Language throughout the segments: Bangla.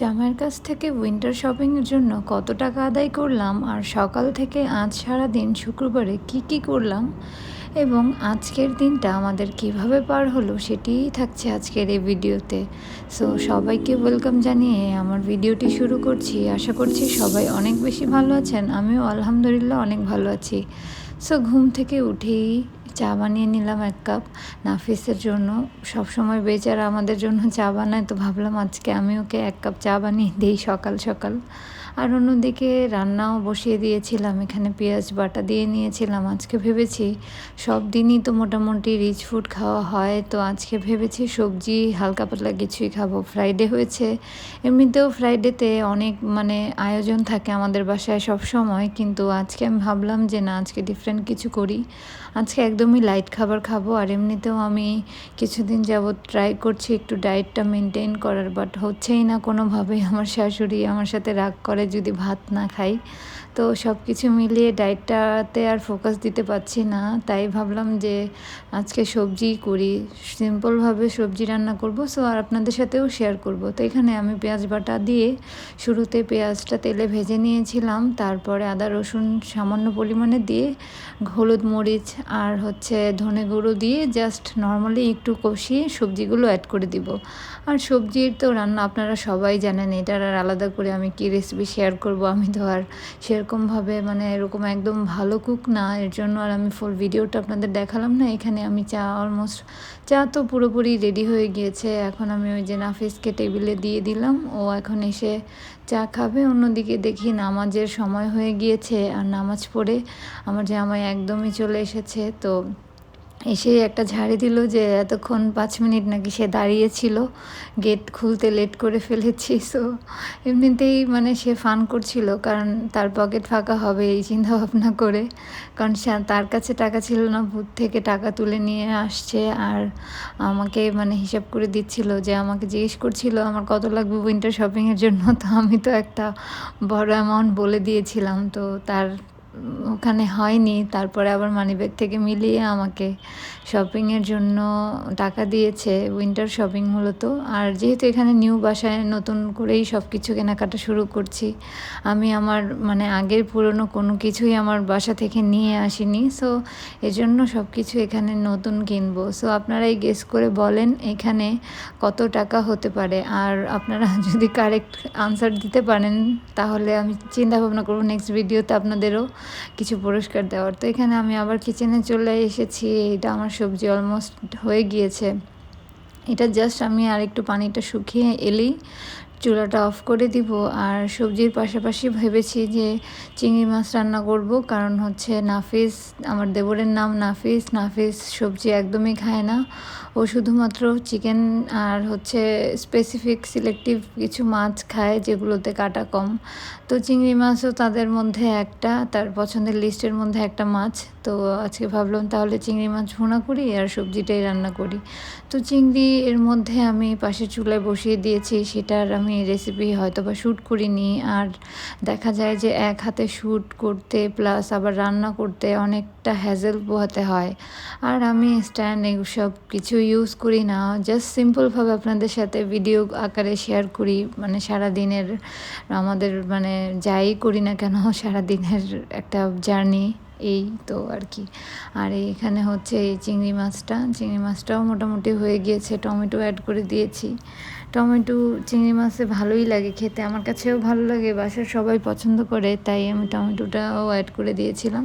জামাইয়ের কাছ থেকে উইন্টার শপিংয়ের জন্য কত টাকা আদায় করলাম আর সকাল থেকে আজ সারা দিন শুক্রবারে কি কি করলাম এবং আজকের দিনটা আমাদের কীভাবে পার হলো সেটিই থাকছে আজকের এই ভিডিওতে। সো সবাইকে ওয়েলকাম জানিয়ে আমার ভিডিওটি শুরু করছি। আশা করছি সবাই অনেক বেশি ভালো আছেন। আমিও আলহামদুলিল্লাহ অনেক ভালো আছি। সো ঘুম থেকে উঠেই চা বানিয়ে নিলাম এক কাপ নাফিসের জন্য। সব সময় বেচারা আমাদের জন্য চা বানায়, তো ভাবলাম আজকে আমি ওকে এক কাপ চা বানিয়ে দিই সকাল সকাল। আর অন্যদিকে রান্নাও বসিয়ে দিয়েছিলাম, এখানে পেঁয়াজ বাটা দিয়ে নিয়েছিলাম। আজকে ভেবেছি সব দিনই তো মোটামুটি রিচ ফুড খাওয়া হয়, তো আজকে ভেবেছি সবজি, হালকা পাতলা কিছুই খাব। ফ্রাইডে হয়েছে, এমনিতেও ফ্রাইডেতে অনেক মানে আয়োজন থাকে আমাদের বাসায় সব সময়, কিন্তু আজকে আমি ভাবলাম যে না, আজকে ডিফারেন্ট কিছু করি। আজকে একদমই লাইট খাবার খাব, আর এমনিতেও আমি কিছুদিন যাবৎ ট্রাই করছি একটু ডায়েটটা মেনটেন করার বাট হচ্ছেই না কোনোভাবেই আমার শাশুড়ি আমার সাথে রাগ করে যদি ভাত না খাই। তো সব কিছু মিলিয়ে ডায়েটটাতে আর ফোকাস দিতে পারছি না। তাই ভাবলাম যে আজকে সবজি করি। সিম্পলভাবে সবজি রান্না করব সো আর আপনাদের সাথেও শেয়ার করব। তো এখানে আমি পেঁয়াজ বাটা দিয়ে শুরুতে পেঁয়াজটা তেলে ভেজে নিয়েছিলাম। তারপরে আদা রসুন সামান্য পরিমাণে দিয়ে হলুদ মরিচ আর হচ্ছে ধনে গুঁড়ো দিয়ে জাস্ট নর্মালি একটু কষিয়ে সবজিগুলো অ্যাড করে দিব। আর সবজির তো রান্না আপনারা সবাই জানেন, এটার আর আলাদা করে আমি কি রেসিপি শেয়ার করব? আমি তো আর সেরকমভাবে মানে এরকম একদম ভালো কুক না, এর জন্য আর আমি ফুল ভিডিওটা আপনাদের দেখালাম না। এখানে আমি চা অলমোস্ট চা তো পুরোপুরি রেডি হয়ে গিয়েছে। এখন আমি ওই যে নাফিসকে টেবিলে দিয়ে দিলাম। ও এখন এসে চা খাবে। অন্যদিকে দেখি নামাজের সময় হয়ে গিয়েছে। আর নামাজ পড়ে আমার জামাই একদমই চলে এসেছে। তো এসে একটা ঝাড়ি দিল যে এতক্ষণ পাঁচ মিনিট নাকি সে দাঁড়িয়েছিল। গেট খুলতে লেট করে ফেলেছি। সো এমনিতেই মানে সে ফান করছিল কারণ তার পকেট ফাঁকা হবে এই চিন্তা ভাবনা করে। কারণ সে, তার কাছে টাকা ছিল না, ভূত থেকে টাকা তুলে নিয়ে আসছে আর আমাকে মানে হিসাব করে দিচ্ছিল যে আমাকে জিজ্ঞেস করছিল, আমার কত লাগবে উইন্টার শপিংয়ের জন্য? তো আমি তো একটা বড় অ্যামাউন্ট বলে দিয়েছিলাম। তো তার ওখানে হয়নি। তারপরে আবার মানিব্যাগ থেকে মিলিয়ে আমাকে শপিংয়ের জন্য টাকা দিয়েছে, উইন্টার শপিং মূলত। আর যেহেতু এখানে নিউ বাসায় নতুন করেই সব কিছু কেনাকাটা শুরু করছি, আমি আমার মানে আগের পুরনো কোনো কিছুই আমার বাসা থেকে নিয়ে আসিনি। সো এজন্য সব কিছু এখানে নতুন কিনবো। সো আপনারাই গেস করে বলেন এখানে কত টাকা হতে পারে। আর আপনারা যদি কারেক্ট আনসার দিতে পারেন, তাহলে আমি চিন্তা ভাবনা করব নেক্সট ভিডিওতে আপনাদেরও। কিছু পুরস্কার দেওয়ার। তো এখানে আমি আবার কিচেনে চলে এসেছি। এটা আমার সবজি অলমোস্ট হয়ে গিয়েছে। এটা জাস্ট আমি আর একটু পানিটা শুকিয়ে এলেই চুলাটা অফ করে দিব আর সবজির পাশাপাশি ভেবেছি যে চিংড়ি মাছ রান্না করব, কারণ হচ্ছে নাফিস, আমার দেবরের নাম নাফিস নাফিস সবজি একদমই খায় না। ও শুধুমাত্র চিকেন আর হচ্ছে স্পেসিফিক সিলেক্টিভ কিছু মাছ খায় যেগুলোতে কাটা কম। তো চিংড়ি মাছও তাদের মধ্যে একটা, তার পছন্দের লিস্টের মধ্যে একটা মাছ। তো আজকে ভাবলাম তাহলে চিংড়ি মাছ ভুনা করি আর সবজিটাই রান্না করি। তো চিংড়ি এর মধ্যে আমি পাশে চুলায় বসিয়ে দিয়েছি, সেটার আমি রেসিপি হয়তো বা শ্যুট করিনি। আর দেখা যায় যে এক হাতে শ্যুট করতে প্লাস আবার রান্না করতে অনেকটা হ্যাজেল পোহাতে হয়। আর আমি স্ট্যান্ড এসব কিছু ইউজ করি না। জাস্ট সিম্পলভাবে আপনাদের সাথে ভিডিও আকারে শেয়ার করি। মানে সারা দিনের আমাদের মানে যাই করি না কেন সারা দিনের একটা জার্নি এই তো আর কি। আর এখানে হচ্ছে এই চিংড়ি মাছটা। চিংড়ি মাছটাও মোটামুটি হয়ে গিয়েছে। টমেটো অ্যাড করে দিয়েছি। টমেটো, চিংড়ি মাছে ভালোই লাগে খেতে। আমার কাছেও ভালো লাগে, বাসার সবাই পছন্দ করে, তাই আমি টমেটোটাও অ্যাড করে দিয়েছিলাম।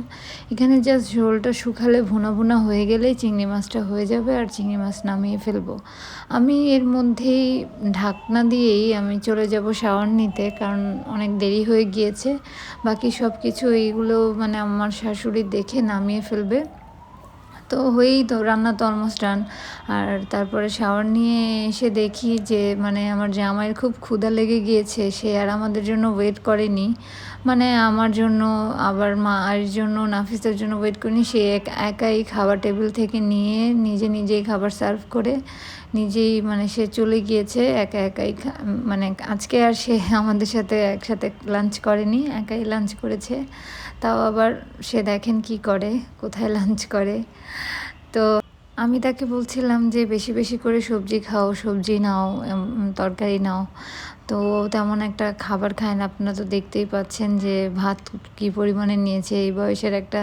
এখানে জাস্ট ঝোলটা শুকালে ভুনা ভুনা হয়ে গেলেই চিংড়ি মাছটা হয়ে যাবে আর চিংড়ি মাছ নামিয়ে ফেলব। আমি এর মধ্যেই ঢাকনা দিয়েই আমি চলে যাব শাওয়ার নিতে, কারণ অনেক দেরি হয়ে গিয়েছে। বাকি সব কিছু এইগুলো মানে আমার শাশুড়ি দেখে নামিয়ে ফেলবে। তো হয়েই তো, রান্না তো অলমোস্ট ডান আর তারপরে শাওয়ার নিয়ে এসে দেখি যে মানে আমার জামাইয়ের খুব ক্ষুধা লেগে গিয়েছে, সে আর আমাদের জন্য ওয়েট করেনি। মানে আমার জন্য, আবার মা আর জন্য, নাফিসের জন্য ওয়েট করিনি। সে একাই খাবার টেবিল থেকে নিয়ে নিজে নিজেই খাবার সার্ভ করে নিজেই মানে সে চলে গিয়েছে, একা একাই মানে আজকে আর সে আমাদের সাথে একসাথে লাঞ্চ করেনি, একাই লাঞ্চ করেছে। তাও আবার সে দেখেন কি করে, কোথায় লাঞ্চ করে। তো আমি তাকে বলছিলাম যে বেশি বেশি করে সবজি খাও, সবজি নাও তরকারি নাও। তো তেমন একটা খাবার খায় না। আপনারা তো দেখতেই পাচ্ছেন যে ভাত কী পরিমাণে নিয়েছে। এই বয়সের একটা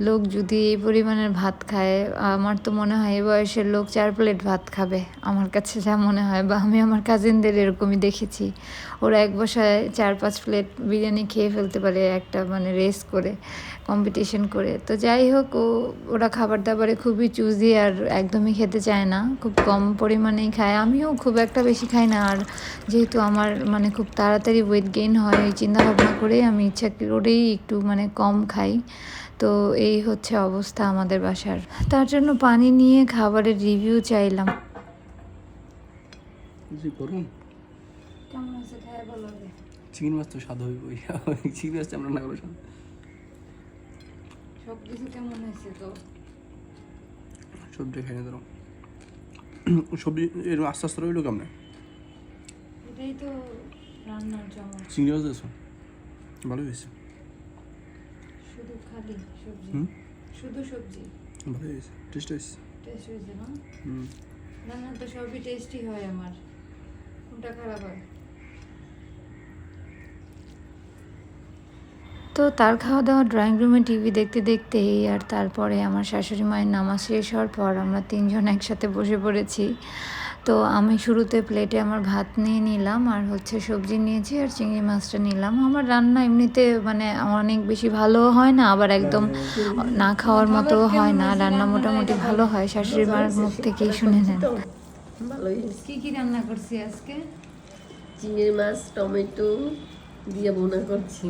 লোক যদি এই পরিমাণের ভাত খায়, আমার তো মনে হয় এই বয়সের লোক চার প্লেট ভাত খাবে। আমার কাছে যা মনে হয় বা আমি আমার কাজিনদের এরকমই দেখেছি। ওরা এক বসায় চার, পাঁচ প্লেট বিরিয়ানি খেয়ে ফেলতে পারে একটা মানে রেস করে কম্পিটিশন করে। তো যাই হোক, ও, ওরা খাবার দাবারে খুবই চুজি আর একদমই খেতে চায় না। খুব কম পরিমাণেই খায়। আমিও খুব একটা বেশি খাই না। আর যেহেতু আমার মানে খুব তাড়াতাড়ি ওয়েট গেইন হয় ওই চিন্তা ভাবনা করেই আমি ইচ্ছা করেই একটু মানে কম খাই। তো এই হচ্ছে অবস্থা আমাদের বাসার। তার জন্য পানি নিয়ে খাবারের রিভিউ চাইলাম। যে করুন। কেমন আছে খায় বলো চিংড়ি মাছ তো স্বাদ হইব চিংড়ি মাছ আমরা না করে সব কিছু কেমন হয়েছে তো? সবজি খাই না ধরো। সবজি এর আস্তে আস্তে রইল কেমন? এটাই তো রান্নার জমা। চিংড়ি মাছ দিয়েছ? ভালোই হয়েছে। শুধু খালি সবজি। শুধু সবজি। ভালোই হয়েছে। টেস্ট হয়েছে? টেস্ট হয়েছে না? রান্না তো সবই টেস্টি হয় আমার। কোনটা খারাপ হয়? তো তার খাওয়া দাওয়া ড্রয়িং রুমে টিভি দেখতে দেখতেই আর তারপরে আমার শাশুড়ি মায়ের নামাজ শেষ হওয়ার পর আমরা তিনজন একসাথে বসে পড়েছি। তো আমি শুরুতে প্লেটে আমার ভাত নিয়ে নিলাম আর হচ্ছে সবজি নিয়েছি আর চিংড়ি মাছটা নিলাম। আমার রান্না এমনিতে মানে অনেক বেশি ভালো হয় না আবার একদম না খাওয়ার মতো হয় না। রান্না মোটামুটি ভালো হয় শাশুড়ি মার মুখ থেকেই শুনে নেন। কি কি রান্না করছি আজকে? চিংড়ি মাছ টমেটো দিয়ে বোনা করছি।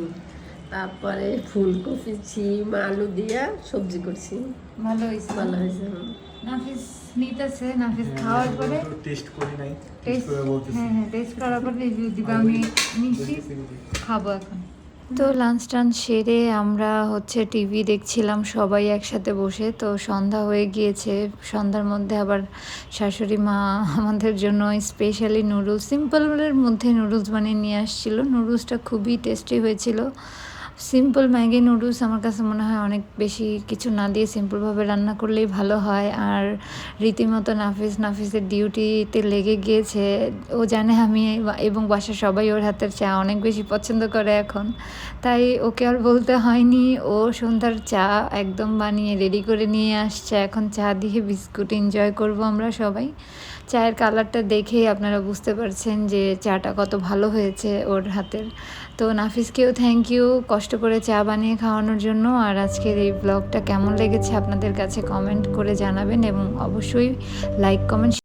তারপরে ফুলকপি ছিম আলু দিয়া সবজি করছি। ভালো হয়েছে। ভালো হয়েছে নাফিস নিতেছে নাফিস খাওয়ার পরে টেস্ট করি নাই টেস্ট হ্যাঁ হ্যাঁ টেস্ট করার পরে রিভিউ দিবে আমি নিশ্চিত খাব এখন। তো লাঞ্চ টাঞ্চ সেরে আমরা হচ্ছে টিভি দেখছিলাম সবাই একসাথে বসে। তো সন্ধ্যা হয়ে গিয়েছে সন্ধ্যার মধ্যে আবার শাশুড়ি মা আমাদের জন্য স্পেশালি নুডলস সিম্পলের মধ্যে নুডলস বানিয়ে নিয়ে আসছিল। নুডলসটা খুবই টেস্টি হয়েছিল। সিম্পল ম্যাগি নুডলস আমার কাছে মনে হয় অনেক বেশি কিছু না দিয়ে সিম্পলভাবে রান্না করলেই ভালো হয়। আর রীতিমতো নাফিস নাফিসের ডিউটিতে লেগে গিয়েছে। ও জানে আমি এবং বাসার সবাই ওর হাতের চা অনেক বেশি পছন্দ করে এখন। তাই ওকে আর বলতে হয়নি। ও সন্ধ্যার চা একদম বানিয়ে রেডি করে নিয়ে আসছে। এখন চা দিয়ে বিস্কুট এনজয় করব আমরা সবাই। চায়ের কালারটা দেখেই আপনারা বুঝতে পারছেন যে চাটা কত ভালো হয়েছে ওর হাতের। তো নাফিসকেও থ্যাংক ইউ কষ্ট করে চা বানিয়ে খাওয়ানোর জন্য। আর আজকের এই ব্লগটা কেমন লেগেছে আপনাদের কাছে কমেন্ট করে জানাবেন এবং অবশ্যই লাইক কমেন্ট